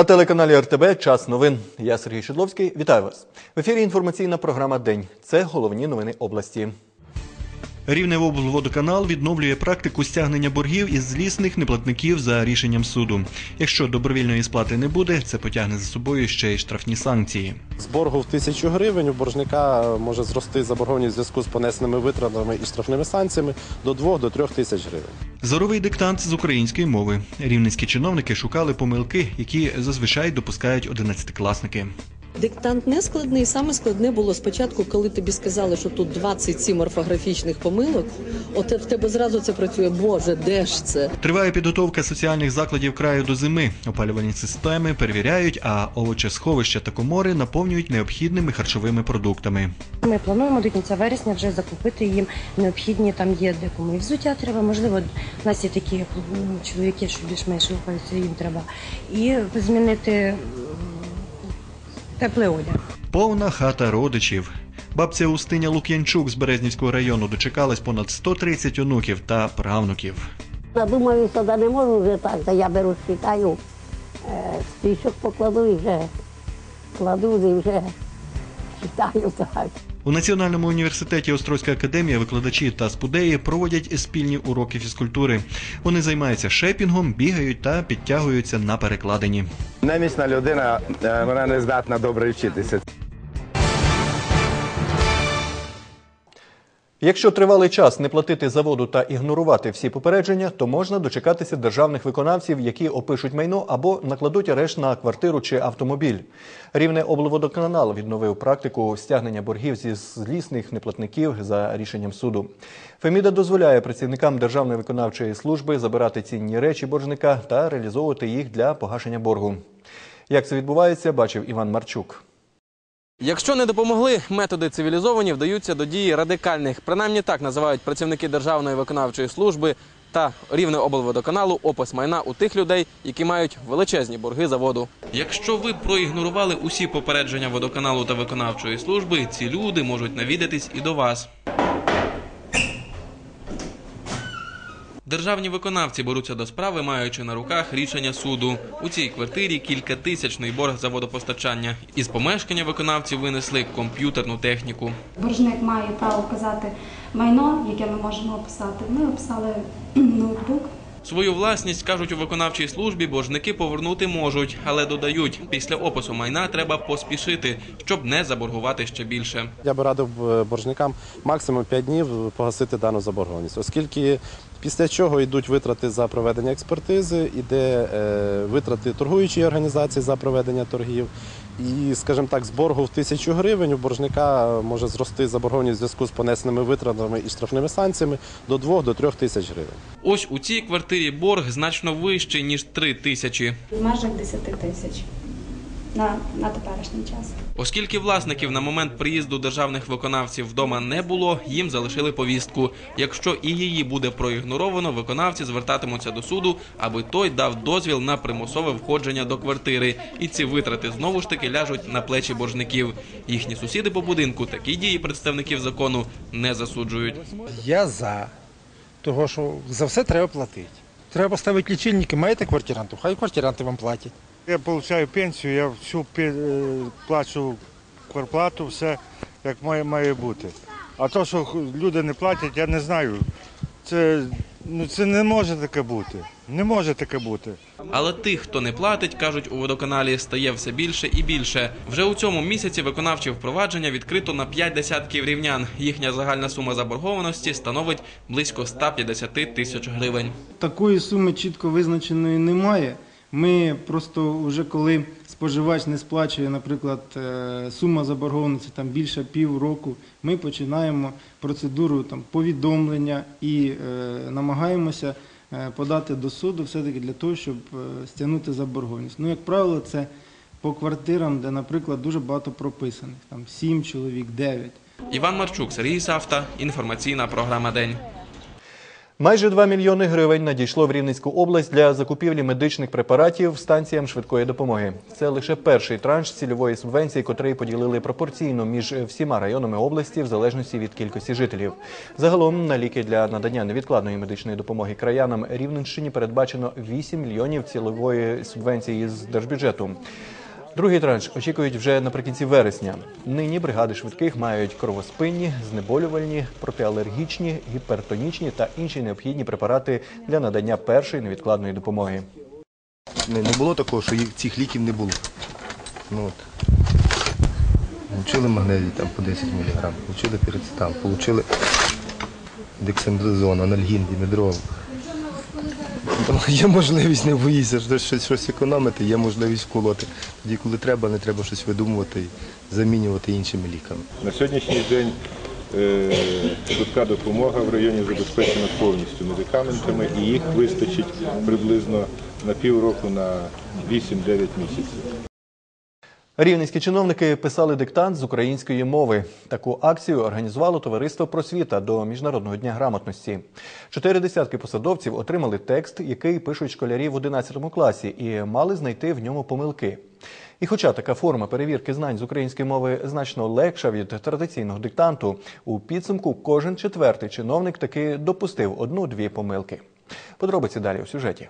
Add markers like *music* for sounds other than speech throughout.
На телеканалі РТБ час новин. Я Сергій Шедловський. Вітаю вас. В ефірі інформаційна програма День. Це головні новини області. Рівневоблводоканал відновлює практику стягнення боргів із злісних неплатників за рішенням суду. Якщо добровільної сплати не буде, це потягне за собою ще й штрафні санкції. З боргу в тисячу гривень у боржника може зрости заборгованість в зв'язку з понесеними витратами і штрафними санкціями до 2 до 3 тисяч гривень. Зоровий диктант з української мови. Рівненські чиновники шукали помилки, які зазвичай допускають одинадцятикласники. Диктант не складний. Саме складне було спочатку, коли тобі сказали, що тут 27 орфографічних помилок. От в тебе зразу це працює. Боже, де ж це? Триває підготовка соціальних закладів краю до зими. Опалювальні системи перевіряють, а овочесховища та комори наповнюють необхідними харчовими продуктами. Ми плануємо до кінця вересня вже закупити їм необхідні там є декому і взуття треба. Можливо, у нас є такі чоловіки, що більш-менш рухаються, їм треба. І змінити теплий одяг. Повна хата родичів. Бабця Устиня Лук'янчук з Березнівського району дочекалась понад 130 онуків та правнуків. Я думаю, що да не можу вже так, та я беру, читаю, спішок покладу і вже кладу і вже читаю так. У Національному університеті Острозька академія викладачі та спудеї проводять спільні уроки фізкультури. Вони займаються шепінгом, бігають та підтягуються на перекладині. Немічна людина, е, вона не здатна добре вчитися. Якщо тривалий час не платити за воду та ігнорувати всі попередження, то можна дочекатися державних виконавців, які опишуть майно або накладуть арешт на квартиру чи автомобіль. Рівне облводоканал відновив практику стягнення боргів зі злісних неплатників за рішенням суду. Феміда дозволяє працівникам державної виконавчої служби забирати цінні речі боржника та реалізовувати їх для погашення боргу. Як це відбувається, бачив Іван Марчук. Якщо не допомогли, методи цивілізовані вдаються до дії радикальних. Принаймні так називають працівники Державної виконавчої служби та рівне облводоканалу опис майна у тих людей, які мають величезні борги за воду. Якщо ви проігнорували усі попередження водоканалу та виконавчої служби, ці люди можуть навідатись і до вас. Державні виконавці беруться до справи, маючи на руках рішення суду. У цій квартирі кількатисячний борг за водопостачання. Із помешкання виконавці винесли комп'ютерну техніку. Боржник має право вказати майно, яке ми можемо описати. Ми описали *clears throat* ноутбук. Свою власність кажуть у виконавчій службі, боржники повернути можуть, але додають, після опису майна треба поспішити, щоб не заборгувати ще більше. Я би радив е, боржникам максимум 5 днів погасити дану заборгованість, оскільки після чого йдуть витрати за проведення експертизи, іде е, витрати торгуючої організації за проведення торгів. І, скажімо так, з боргу в тисячу гривень у боржника може зрости заборгованість в зв'язку з понесеними витратами і штрафними санкціями до 2 до 3 тисяч гривень. Ось у цій квартирі борг значно вищий ніж три тисячі. В межах 10 тисяч на, на теперішній час. Оскільки власників на момент приїзду державних виконавців вдома не було, їм залишили повістку. Якщо і її буде проігноровано, виконавці звертатимуться до суду, аби той дав дозвіл на примусове входження до квартири. І ці витрати знову ж таки ляжуть на плечі боржників. Їхні сусіди по будинку такі дії представників закону не засуджують. Я за. Того, що за все треба платити. Треба поставити лічильники, маєте квартиранту, хай квартиранти вам платять. Я отримую пенсію, я всю е, плачу квартплату, все як має, має бути. А то, що люди не платять, я не знаю. Це, ну, це не може таке бути. Не може таке бути. Але тих, хто не платить, кажуть у водоканалі, стає все більше і більше. Вже у цьому місяці виконавче впровадження відкрито на 5 десятків рівнян. Їхня загальна сума заборгованості становить близько 150 тисяч гривень. Такої суми чітко визначеної немає. Ми просто вже коли споживач не сплачує, наприклад, е, сума заборгованості там більше півроку, ми починаємо процедуру там повідомлення і е, намагаємося е, подати до суду все-таки для того, щоб е, стягнути заборгованість. Ну, як правило, це по квартирам, де, наприклад, дуже багато прописаних, там 7 чоловік, 9. Іван Марчук, Сергій Савта. Інформаційна програма День. Майже 2 мільйони гривень надійшло в Рівненську область для закупівлі медичних препаратів станціям швидкої допомоги. Це лише перший транш цільової субвенції, котрий поділили пропорційно між всіма районами області в залежності від кількості жителів. Загалом на ліки для надання невідкладної медичної допомоги краянам Рівненщині передбачено 8 мільйонів цільової субвенції з держбюджету. Другий транш очікують вже наприкінці вересня. Нині бригади швидких мають кровоспинні, знеболювальні, протиалергічні, гіпертонічні та інші необхідні препарати для надання першої невідкладної допомоги. Не, було такого, що їх- цих ліків не було. Ну, от. Магнезій там по 10 мг, получили пірацетам, получили дексамезон, анальгін, дімедрол. Є можливість не що щось, щось економити, є можливість вколоти. Тоді, коли треба, не треба щось видумувати і замінювати іншими ліками. На сьогоднішній день е, швидка допомога в районі забезпечена повністю медикаментами і їх вистачить приблизно на півроку на 8-9 місяців. Рівненські чиновники писали диктант з української мови. Таку акцію організувало товариство Просвіта до Міжнародного дня грамотності. Чотири десятки посадовців отримали текст, який пишуть школярі в 11 класі, і мали знайти в ньому помилки. І хоча така форма перевірки знань з української мови значно легша від традиційного диктанту, у підсумку кожен четвертий чиновник таки допустив одну-дві помилки. Подробиці далі у сюжеті.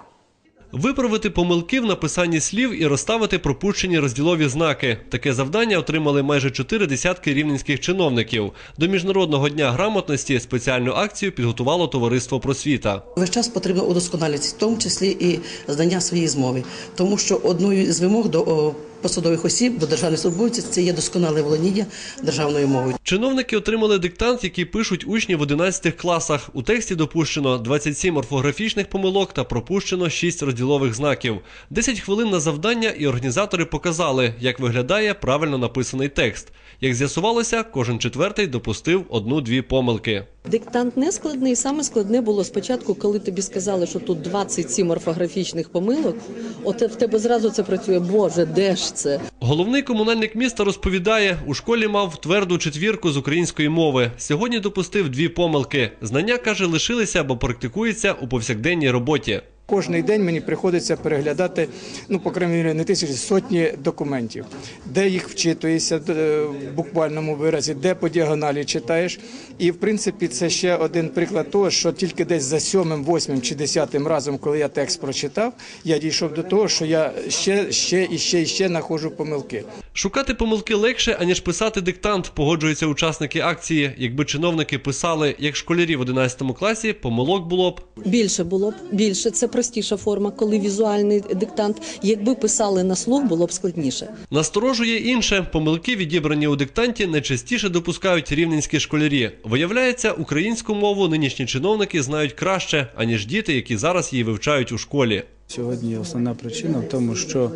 Виправити помилки в написанні слів і розставити пропущені розділові знаки. Таке завдання отримали майже чотири десятки рівненських чиновників. До міжнародного дня грамотності спеціальну акцію підготувало товариство просвіта. Весь час потрібно удосконалюватися, в тому числі і знання своєї змови, тому що одною з вимог до посадових осіб, до державних службовців це є досконале володіння державною мовою. Чиновники отримали диктант, який пишуть учні в 11 класах. У тексті допущено 27 орфографічних помилок та пропущено 6 розділових знаків. 10 хвилин на завдання, і організатори показали, як виглядає правильно написаний текст. Як з'ясувалося, кожен четвертий допустив одну-дві помилки. Диктант не складний. Саме складне було спочатку, коли тобі сказали, що тут 27 орфографічних помилок. От в тебе зразу це працює. Боже, де ж це? Головний комунальник міста розповідає, у школі мав тверду четвірку з української мови. Сьогодні допустив дві помилки. Знання каже, лишилися або практикуються у повсякденній роботі. Кожний день мені приходиться переглядати, ну, по крайній мірі, не тисячі, сотні документів, де їх вчитуєшся е, в буквальному виразі, де по діагоналі читаєш. І, в принципі, це ще один приклад того, що тільки десь за сьомим, восьмим чи десятим разом, коли я текст прочитав, я дійшов до того, що я ще, ще і ще і ще знаходжу помилки. Шукати помилки легше, аніж писати диктант, погоджуються учасники акції. Якби чиновники писали, як школярі в 11 класі, помилок було б Більше було б більше. Це простіша форма, коли візуальний диктант. Якби писали на слух, було б складніше. Насторожує інше. Помилки, відібрані у диктанті, найчастіше допускають рівненські школярі. Виявляється, українську мову нинішні чиновники знають краще, аніж діти, які зараз її вивчають у школі. Сьогодні основна причина в тому, що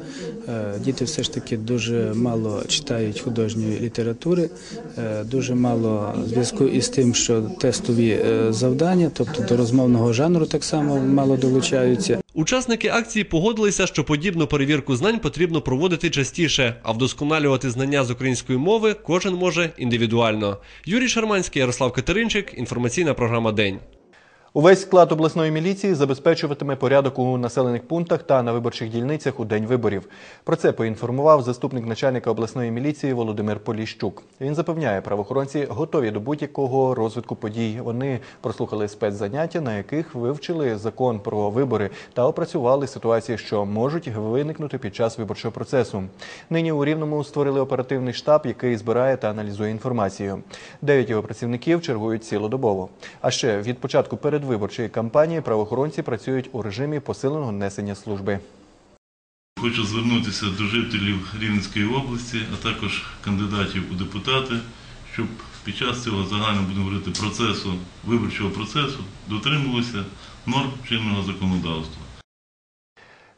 е, діти все ж таки дуже мало читають художньої літератури, е, дуже мало зв'язку із тим, що тестові е, завдання, тобто до розмовного жанру, так само мало долучаються. Учасники акції погодилися, що подібну перевірку знань потрібно проводити частіше, а вдосконалювати знання з української мови кожен може індивідуально. Юрій Шарманський, Ярослав Катеринчик. Інформаційна програма День. Увесь склад обласної міліції забезпечуватиме порядок у населених пунктах та на виборчих дільницях у день виборів. Про це поінформував заступник начальника обласної міліції Володимир Поліщук. Він запевняє, правоохоронці готові до будь-якого розвитку подій. Вони прослухали спецзаняття, на яких вивчили закон про вибори та опрацювали ситуації, що можуть виникнути під час виборчого процесу. Нині у Рівному створили оперативний штаб, який збирає та аналізує інформацію. Дев'ять його працівників чергують цілодобово. А ще від початку передвиборчої кампанії правоохоронці працюють у режимі посиленого несення служби. Хочу звернутися до жителів Рівненської області, а також кандидатів у депутати, щоб під час цього загально будемо говорити процесу, виборчого процесу дотримувалися норм чинного законодавства.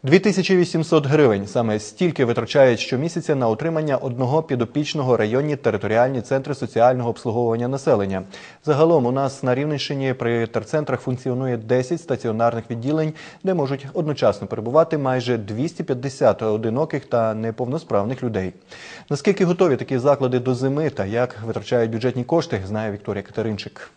2800 гривень. Саме стільки витрачають щомісяця на утримання одного підопічного районні територіальні центри соціального обслуговування населення. Загалом у нас на Рівненщині при терцентрах функціонує 10 стаціонарних відділень, де можуть одночасно перебувати майже 250 одиноких та неповносправних людей. Наскільки готові такі заклади до зими та як витрачають бюджетні кошти, знає Вікторія Катеринчик.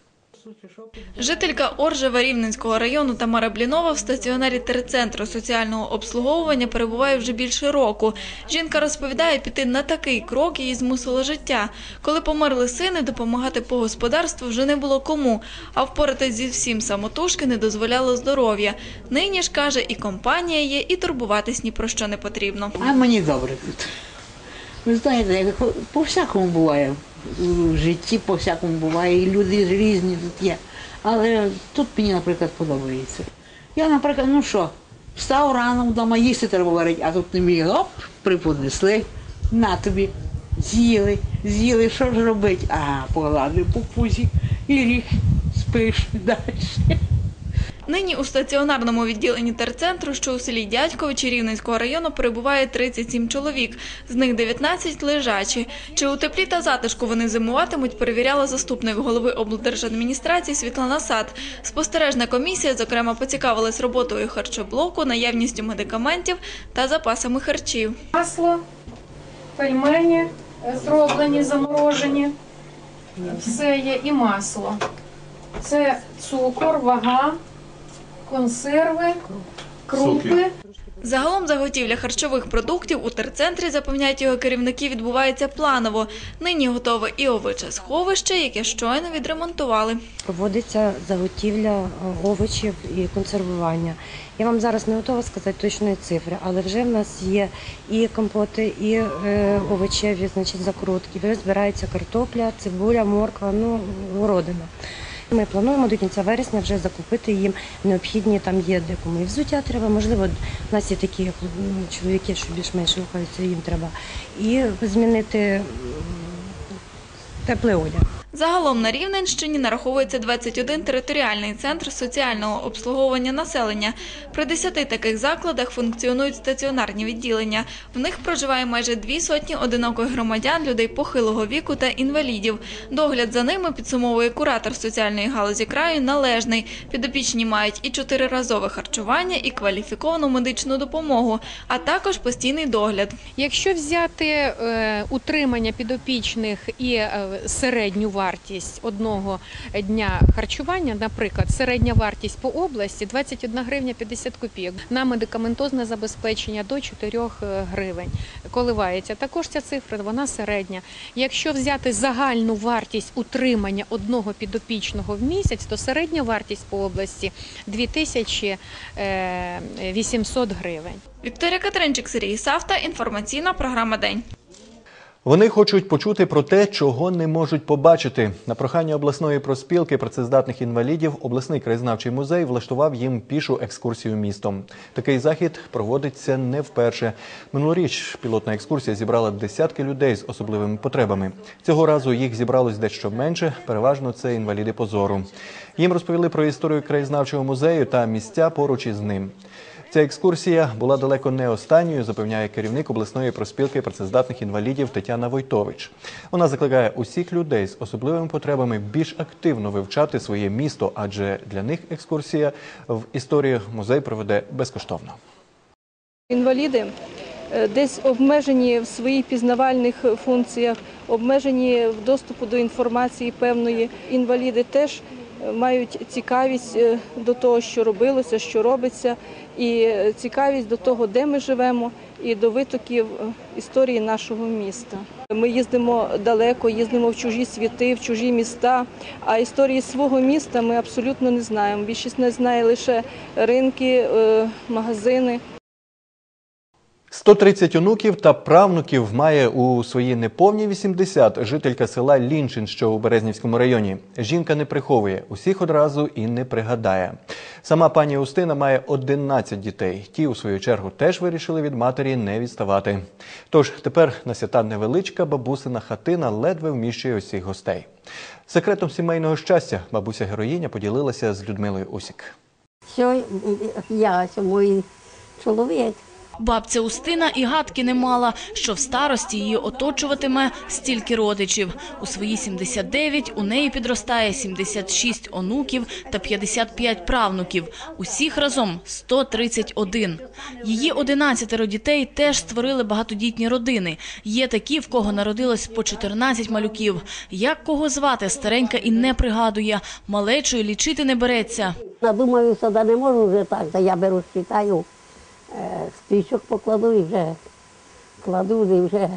Жителька Оржева Рівненського району Тамара Блінова в стаціонарі терцентру соціального обслуговування перебуває вже більше року. Жінка розповідає, піти на такий крок її змусило життя. Коли померли сини, допомагати по господарству вже не було кому, а впоратись зі всім самотужки не дозволяло здоров'я. Нині ж каже, і компанія є, і турбуватись ні про що не потрібно. А мені добре тут. Ви знаєте, по всякому буває в житті, по всякому буває, і люди різні тут є. Але тут мені, наприклад, подобається. Я, наприклад, ну що, встав рано вдома, їсти треба варити, а тут не міг, оп, приподнесли, на тобі, з'їли, з'їли, що ж робити? А, погладив по пузі і ріг, спиш далі. Нині у стаціонарному відділенні терцентру, що у селі Дядьковичі Рівненського району, перебуває 37 чоловік, з них 19 лежачі. Чи у теплі та затишку вони зимуватимуть, перевіряла заступник голови облдержадміністрації Світлана Сад. Спостережна комісія, зокрема, поцікавилась роботою харчоблоку, наявністю медикаментів та запасами харчів. Масло, пельмені зроблені, заморожені. Все є і масло. Це цукор, вага, консерви, крупи. Загалом заготівля харчових продуктів у терцентрі, запевняють його керівники, відбувається планово. Нині готове і овоче сховище, яке щойно відремонтували. Проводиться заготівля овочів і консервування. Я вам зараз не готова сказати точної цифри, але вже в нас є і компоти, і е, овочеві, значить, закрутки. Вже збирається картопля, цибуля, морква, ну, городина. Ми плануємо до кінця вересня вже закупити їм необхідні там є декому і взуття треба. Можливо, в нас є такі ну, чоловіки, що більш-менш рухаються, їм треба і змінити теплий одяг. Загалом на Рівненщині нараховується 21 територіальний центр соціального обслуговування населення. При 10 таких закладах функціонують стаціонарні відділення. В них проживає майже дві сотні одиноких громадян, людей похилого віку та інвалідів. Догляд за ними підсумовує куратор соціальної галузі краю належний. Підопічні мають і чотириразове харчування, і кваліфіковану медичну допомогу, а також постійний догляд. Якщо взяти е, утримання підопічних і е, середню вартість одного дня харчування, наприклад, середня вартість по області 21 гривня 50 копійок. На медикаментозне забезпечення до 4 гривень коливається. Також ця цифра вона середня. Якщо взяти загальну вартість утримання одного підопічного в місяць, то середня вартість по області 2800 гривень. Вікторія Катеринчик, Сергій Савта. Інформаційна програма День. Вони хочуть почути про те, чого не можуть побачити. На прохання обласної проспілки працездатних інвалідів обласний краєзнавчий музей влаштував їм пішу екскурсію містом. Такий захід проводиться не вперше. Минулоріч пілотна екскурсія зібрала десятки людей з особливими потребами. Цього разу їх зібралось дещо менше. Переважно це інваліди позору. Їм розповіли про історію краєзнавчого музею та місця поруч із ним. Ця екскурсія була далеко не останньою, запевняє керівник обласної проспілки працездатних інвалідів Тетяна Войтович. Вона закликає усіх людей з особливими потребами більш активно вивчати своє місто, адже для них екскурсія в історію музей проведе безкоштовно. Інваліди е, десь обмежені в своїх пізнавальних функціях, обмежені в доступу до інформації певної. Інваліди теж мають цікавість е, до того, що робилося, що робиться, і е, цікавість до того, де ми живемо, і до витоків е, історії нашого міста. Ми їздимо далеко, їздимо в чужі світи, в чужі міста. А історії свого міста ми абсолютно не знаємо. Більшість не знає лише ринки, магазини. 130 онуків та правнуків має у свої неповні 80 жителька села Лінчин, що у Березнівському районі. Жінка не приховує усіх одразу і не пригадає. Сама пані Устина має 11 дітей. Ті, у свою чергу, теж вирішили від матері не відставати. Тож тепер на свята невеличка бабусина хатина ледве вміщує усіх гостей. Секретом сімейного щастя бабуся героїня поділилася з Людмилою Усік. Що я, що мій чоловік. Бабця Устина і гадки не мала, що в старості її оточуватиме стільки родичів. У свої 79 у неї підростає 76 онуків та 55 правнуків. Усіх разом 131. Її 11 дітей теж створили багатодітні родини. Є такі, в кого народилось по 14 малюків. Як кого звати, старенька і не пригадує. Малечою лічити не береться. Надумаю, да не можу вже так, та я беру, считаю, е, спічок покладу і вже кладу і вже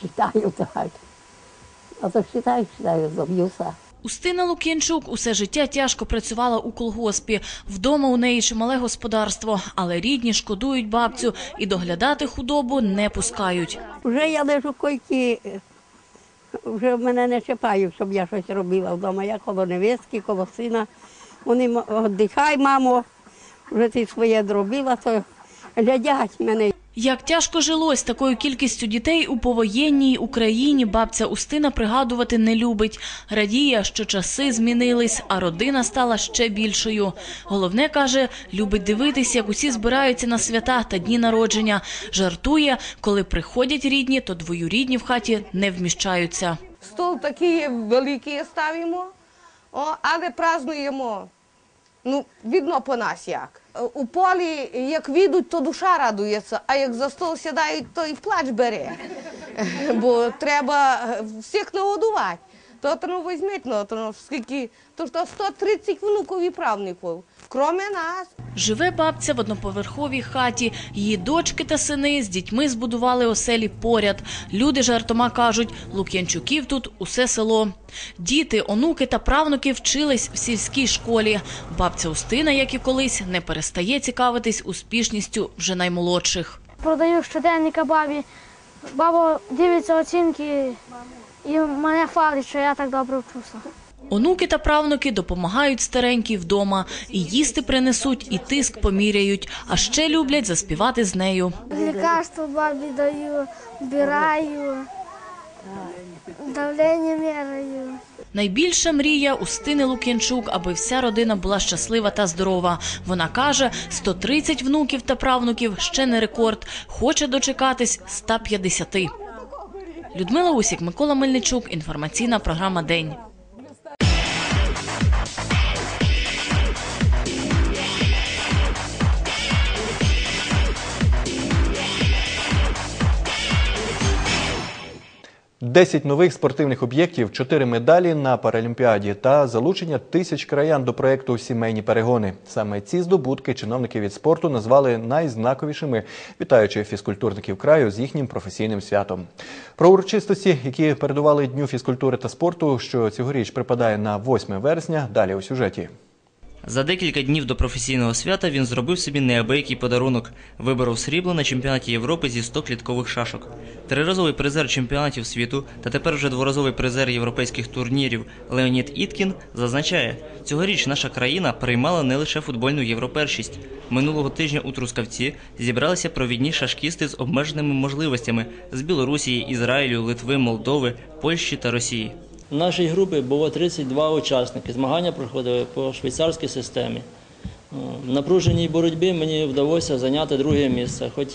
считаю *laughs* так. А то считаю, считаю, доб'юся. Устина Лук'янчук усе життя тяжко працювала у колгоспі. Вдома у неї чимале господарство, але рідні шкодують бабцю і доглядати худобу не пускають. Вже я лежу в койці, е, вже мене не чіпають, щоб я щось робила вдома. Я коло невістки, коло сина. Вони віддихай, мамо, вже ти своє зробила, то глядять мене. Як тяжко жилось такою кількістю дітей у повоєнній Україні, бабця Устина пригадувати не любить. Радіє, що часи змінились, а родина стала ще більшою. Головне, каже, любить дивитись, як усі збираються на свята та дні народження. Жартує, коли приходять рідні, то двоюрідні в хаті не вміщаються. Стол такий великий ставимо, але празднуємо. Ну, видно по нас як. У полі, як відуть, то душа радується, а як за стол сідають, то і плач бере. Бо треба всіх нагодувати. То ну, візьміть, ну, то, ну, скільки, то, то 130 внуків і правників, кроме нас. Живе бабця в одноповерховій хаті. Її дочки та сини з дітьми збудували оселі поряд. Люди жартома кажуть, Лук'янчуків тут усе село. Діти, онуки та правнуки вчились в сільській школі. Бабця Устина, як і колись, не перестає цікавитись успішністю вже наймолодших. Продаю щоденника бабі. Баба дивиться оцінки і мене хвалить, що я так добре вчуся. Онуки та правнуки допомагають старенькій вдома. І їсти принесуть, і тиск поміряють, а ще люблять заспівати з нею. Лікарство бабі даю, вбираю, давлення міряю. Найбільша мрія Устини Лук'янчук, аби вся родина була щаслива та здорова. Вона каже, 130 внуків та правнуків ще не рекорд. Хоче дочекатись 150. Людмила Усік, Микола Мельничук. Інформаційна програма День. Десять нових спортивних об'єктів, чотири медалі на Паралімпіаді та залучення тисяч краян до проєкту Сімейні перегони. Саме ці здобутки чиновники від спорту назвали найзнаковішими, вітаючи фізкультурників краю з їхнім професійним святом. Про урочистості, які передували Дню фізкультури та спорту, що цьогоріч припадає на 8 вересня, далі у сюжеті. За декілька днів до професійного свята він зробив собі неабиякий подарунок. Виборов срібло на чемпіонаті Європи зі 100 кліткових шашок. Триразовий призер чемпіонатів світу та тепер вже дворазовий призер європейських турнірів Леонід Іткін зазначає, цьогоріч наша країна приймала не лише футбольну європершість. Минулого тижня у Трускавці зібралися провідні шашкісти з обмеженими можливостями з Білорусі, Ізраїлю, Литви, Молдови, Польщі та Росії. Нашій групі було 32 учасники. Змагання проходили по швейцарській системі. В напруженій боротьбі мені вдалося зайняти друге місце, хоч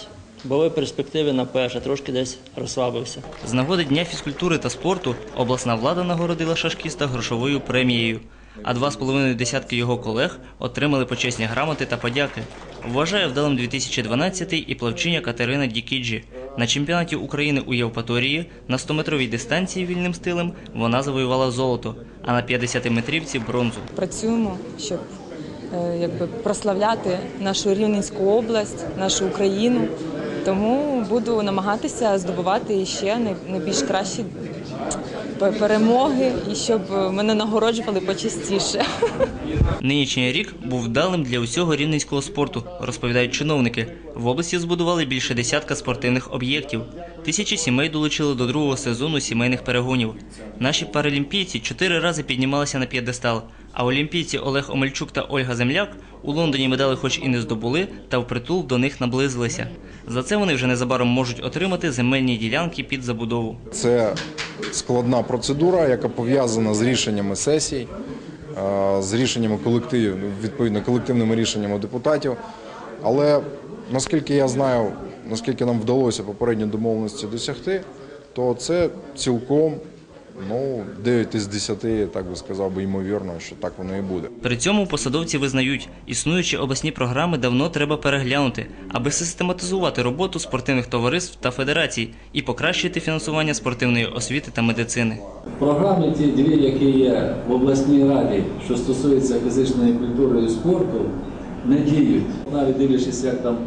були перспективи на перше, трошки десь розслабився. З нагоди Дня фізкультури та спорту обласна влада нагородила шашкіста грошовою премією, а два з половиною десятки його колег отримали почесні грамоти та подяки. Вважає вдалим 2012 і плавчиня Катерина Дікіджі. На чемпіонаті України у Євпаторії на 100-метровій дистанції вільним стилем вона завоювала золото, а на 50-метрівці бронзу. працюємо, щоб е, якби прославляти нашу Рівненську область, нашу Україну. Тому буду намагатися здобувати ще най- найбільш кращі перемоги і щоб мене нагороджували почастіше. Нинішній рік був вдалим для усього рівненського спорту, розповідають чиновники. В області збудували більше десятка спортивних об'єктів. Тисячі сімей долучили до другого сезону сімейних перегонів. Наші паралімпійці чотири рази піднімалися на п'єдестал, а олімпійці Олег Омельчук та Ольга Земляк у Лондоні медали хоч і не здобули, та впритул до них наблизилися. За це вони вже незабаром можуть отримати земельні ділянки під забудову. Це складна процедура, яка пов'язана з рішеннями сесій, е, з рішеннями колективів, відповідно колективними рішеннями депутатів. Але Наскільки я знаю, наскільки нам вдалося попередні домовленості досягти, то це цілком ну, 9 із 10, так би сказав би, ймовірно, що так воно і буде. При цьому посадовці визнають, існуючі обласні програми давно треба переглянути, аби систематизувати роботу спортивних товариств та федерацій і покращити фінансування спортивної освіти та медицини. Програми ті дві, які є в обласній раді, що стосуються фізичної культури і спорту, не діють. Навіть дивлячись, як там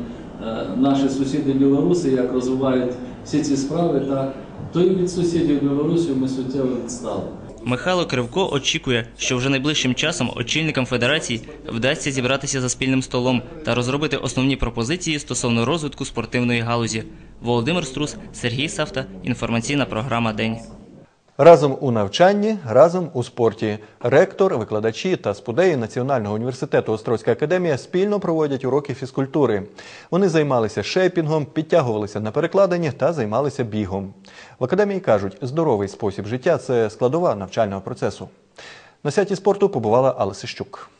е, наші сусіди білоруси, як розвивають всі ці справи, так, то і від сусідів Білорусі ми суттєво відстали. Михайло Кривко очікує, що вже найближчим часом очільникам федерацій вдасться зібратися за спільним столом та розробити основні пропозиції стосовно розвитку спортивної галузі. Володимир Струс, Сергій Савта. Інформаційна програма День. Разом у навчанні, разом у спорті. Ректор, викладачі та спудеї Національного університету Острозька академія спільно проводять уроки фізкультури. Вони займалися шейпінгом, підтягувалися на перекладині та займалися бігом. В академії кажуть, здоровий спосіб життя це складова навчального процесу. На святі спорту побувала Алла Сищук.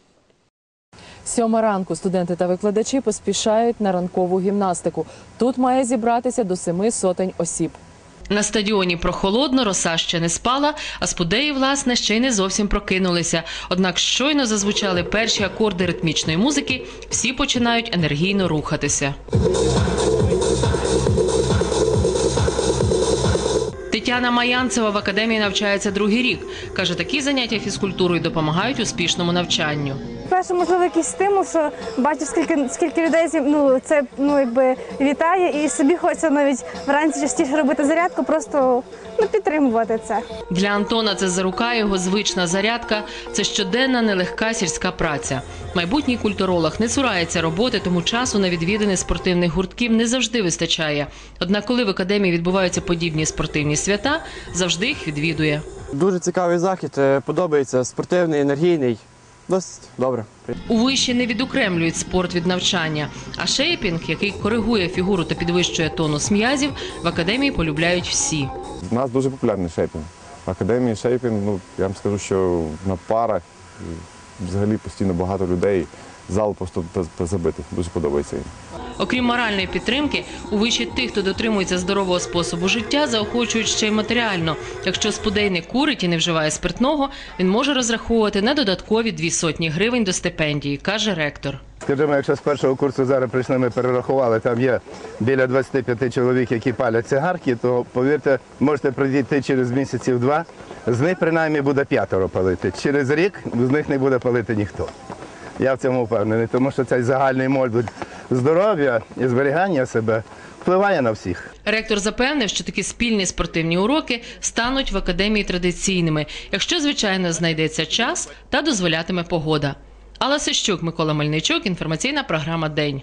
Сьома ранку студенти та викладачі поспішають на ранкову гімнастику. Тут має зібратися до семи сотень осіб. На стадіоні прохолодно, роса ще не спала, а спудеї, власне, ще й не зовсім прокинулися. Однак щойно зазвучали перші акорди ритмічної музики, всі починають енергійно рухатися. Тетяна Маянцева в академії навчається другий рік. Каже, такі заняття фізкультурою допомагають успішному навчанню. Перше, можливо, якийсь стимул, що бачиш, скільки скільки людей зі- ну, це ну якби вітає, і собі хочеться навіть вранці частіше робити зарядку, просто ну підтримувати це. Для Антона це за рука його звична зарядка. Це щоденна нелегка сільська праця. Майбутній культуролог не цурається роботи, тому часу на відвідини спортивних гуртків не завжди вистачає. Однак, коли в академії відбуваються подібні спортивні свята, завжди їх відвідує. Дуже цікавий захід, е, подобається спортивний, енергійний. Досить добре. У виші не відокремлюють спорт від навчання, а шейпінг, який коригує фігуру та підвищує тонус м'язів, в академії полюбляють всі. У нас дуже популярний шейпінг. В академії шейпінг, ну я вам скажу, що на парах взагалі постійно багато людей. Зал просто забитий. Дуже подобається їм. Окрім моральної підтримки, у виші тих, хто дотримується здорового способу життя, заохочують ще й матеріально. Якщо спудей не курить і не вживає спиртного, він може розраховувати на додаткові дві сотні гривень до стипендії, каже ректор. Скажімо, якщо з першого курсу зараз прийшли, ми перерахували, там є біля 25 чоловік, які палять цигарки, то повірте, можете пройти через місяців два. З них принаймні буде п'ятеро палити. Через рік з них не буде палити ніхто. Я в цьому впевнений, тому що цей загальний модуль здоров'я і зберігання себе впливає на всіх. Ректор запевнив, що такі спільні спортивні уроки стануть в академії традиційними, якщо, звичайно, знайдеться час та дозволятиме погода. Алла Сищук, Микола Мельничук, інформаційна програма День.